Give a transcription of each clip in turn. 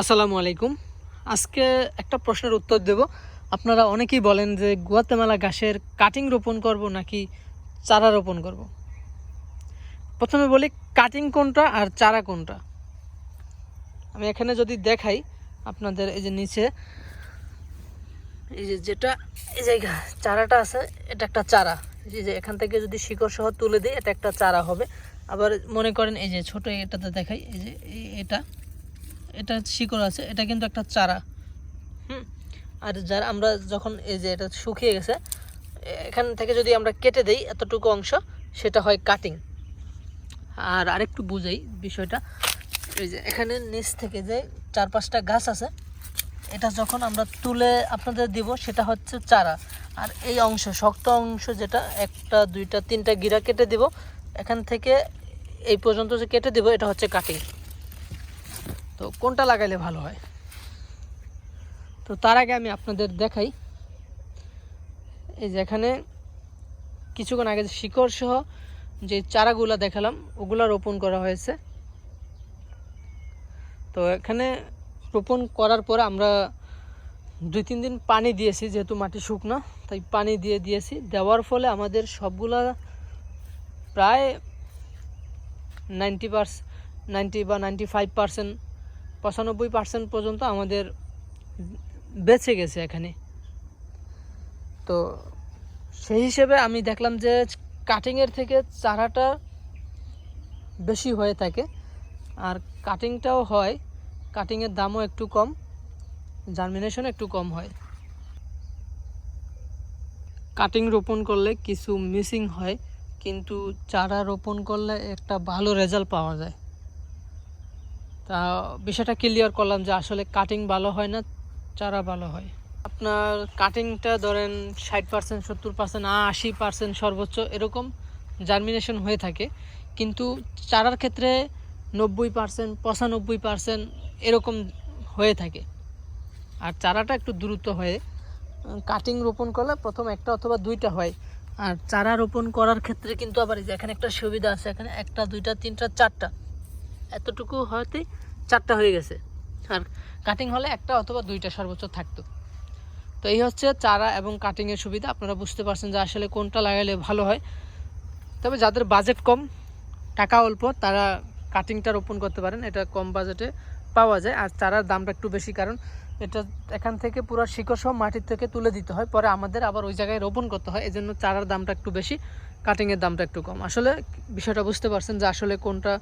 আসসালামু আলাইকুম। আজকে একটা প্রশ্নের উত্তর দেব। আপনারা অনেকেই বলেন যে গুয়াতেমালা গাছের কাটিং রোপণ করব নাকি চারা রোপণ করব? প্রথমে বলি কাটিং কোনটা আর চারা কোনটা? আমি এখানে যদি দেখাই আপনাদের এই যে নিচে, এই যে যেটা, এই জায়গা, চারাটা আছে, এটা একটা চারা। এই যে এখান থেকে যদি শিকড় সহ তুলে দিই, এটা একটা চারা হবে। আবার মনে করেন এই যে ছোট এটাতে দেখাই, এই যে এটা। এটা শিকড় আছে, এটা কিন্তু একটা চারা। হুম? আর যারা আমরা যখন এই যে এটা শুকিয়ে গেছে, এখান থেকে যদি আমরা কেটে দেই এতটুকু অংশ, সেটা হয় কাটিং আর আরেকটু বুঝাই বিষয়টা, এই যে এখানে নিচ থেকে যে চার পাঁচটা গাছ আছে, এটা যখন আমরা তুলে আপনাদের দিব, সেটা হচ্ছে চারা। আর এই অংশ, শক্ত অংশ যেটা, একটা, দুইটা, তিনটা গিরা কেটে দিব, এখান থেকে এই পর্যন্ত যে কেটে দিব, এটা হচ্ছে কাটিং তো কোনটা লাগাইলে ভালো হয়? তো তার আগে আমি আপনাদের দেখাই। এই যে এখানে কিছুক্ষণ আগে শিকড় সহ যে চারাগুলা দেখালাম, ওগুলা রোপণ করা হয়েছে। তো এখানে রোপণ করার পর আমরা দুই তিন দিন পানি দিয়েছি, যেহেতু মাটি শুকনো, তাই পানি দিয়ে দিয়েছি। দেওয়ার ফলে আমাদের সবগুলা প্রায় নাইনটি পার্সেন্ট নাইনটি বা নাইনটি ফাইভ পার্সেন্ট পঁচানব্বই পার্সেন্ট পর্যন্ত আমাদের বেঁচে গেছে এখানে। তো সেই হিসেবে আমি দেখলাম যে কাটিংয়ের থেকে চারাটা বেশি হয়ে থাকে। আর কাটিংটাও হয় কাটিংয়ের দামও একটু কম জার্মিনেশন একটু কম হয়। কাটিং রোপণ করলে কিছু মিসিং হয়, কিন্তু চারা রোপণ করলে একটা ভালো রেজাল্ট পাওয়া যায়। তা বিষয়টা ক্লিয়ার করলাম যে আসলে কাটিং ভালো হয় না, চারা ভালো হয়। আপনার কাটিংটা ধরেন ষাট পার্সেন্ট সত্তর পার্সেন্ট আশি পার্সেন্ট সর্বোচ্চ এরকম জার্মিনেশন হয়ে থাকে। কিন্তু চারার ক্ষেত্রে নব্বই পার্সেন্ট পঁচানব্বই পার্সেন্ট এরকম হয়ে থাকে। আর চারাটা একটু দ্রুত হয়ে কাটিং রোপণ করলে প্রথম একটা অথবা দুইটা হয়। আর চারা রোপণ করার ক্ষেত্রে কিন্তু আবার এখানে একটা সুবিধা আছে, এখানে একটা, দুইটা, তিনটা, চারটা। এতটুকু হয়তেই চারটা হয়ে গেছে। আর কাটিং হলে একটা অথবা দুইটা সর্বোচ্চ থাকতো। তো এই হচ্ছে চারা এবং কাটিংয়ের সুবিধা। আপনারা বুঝতে পারছেন যে আসলে কোনটা লাগাইলে ভালো হয়। তবে যাদের বাজেট কম, টাকা অল্প, তারা কাটিংটা রোপণ করতে পারেন। এটা কম বাজেটে পাওয়া যায়। আর চারার দামটা একটু বেশি, কারণ এটা এখান থেকে পুরো শিকড় সহ মাটির থেকে তুলে দিতে হয়। পরে আমাদের আবার ওই জায়গায় রোপণ করতে হয়। এজন্য চারার দামটা একটু বেশি কাটিংয়ের দামটা একটু কম। আসলে বিষয়টা বুঝতে পারছেন যে আসলে কোনটা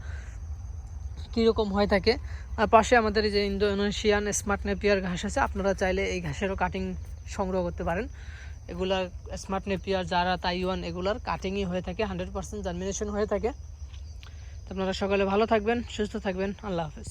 কীরকম হয়ে থাকে। আর পাশে আমাদের এই যে ইন্দোনেশিয়ান স্মার্ট নেপিয়ার ঘাস আছে, আপনারা চাইলে এই ঘাসেরও কাটিং সংগ্রহ করতে পারেন। এগুলার স্মার্ট নেপিয়ার যারা তাইওয়ান এগুলার কাটিংই হয়ে থাকে হান্ড্রেড পার্সেন্ট জার্মিনেশন হয়ে থাকে। আপনারা সকালে ভালো থাকবেন, সুস্থ থাকবেন, আল্লাহ হাফেজ।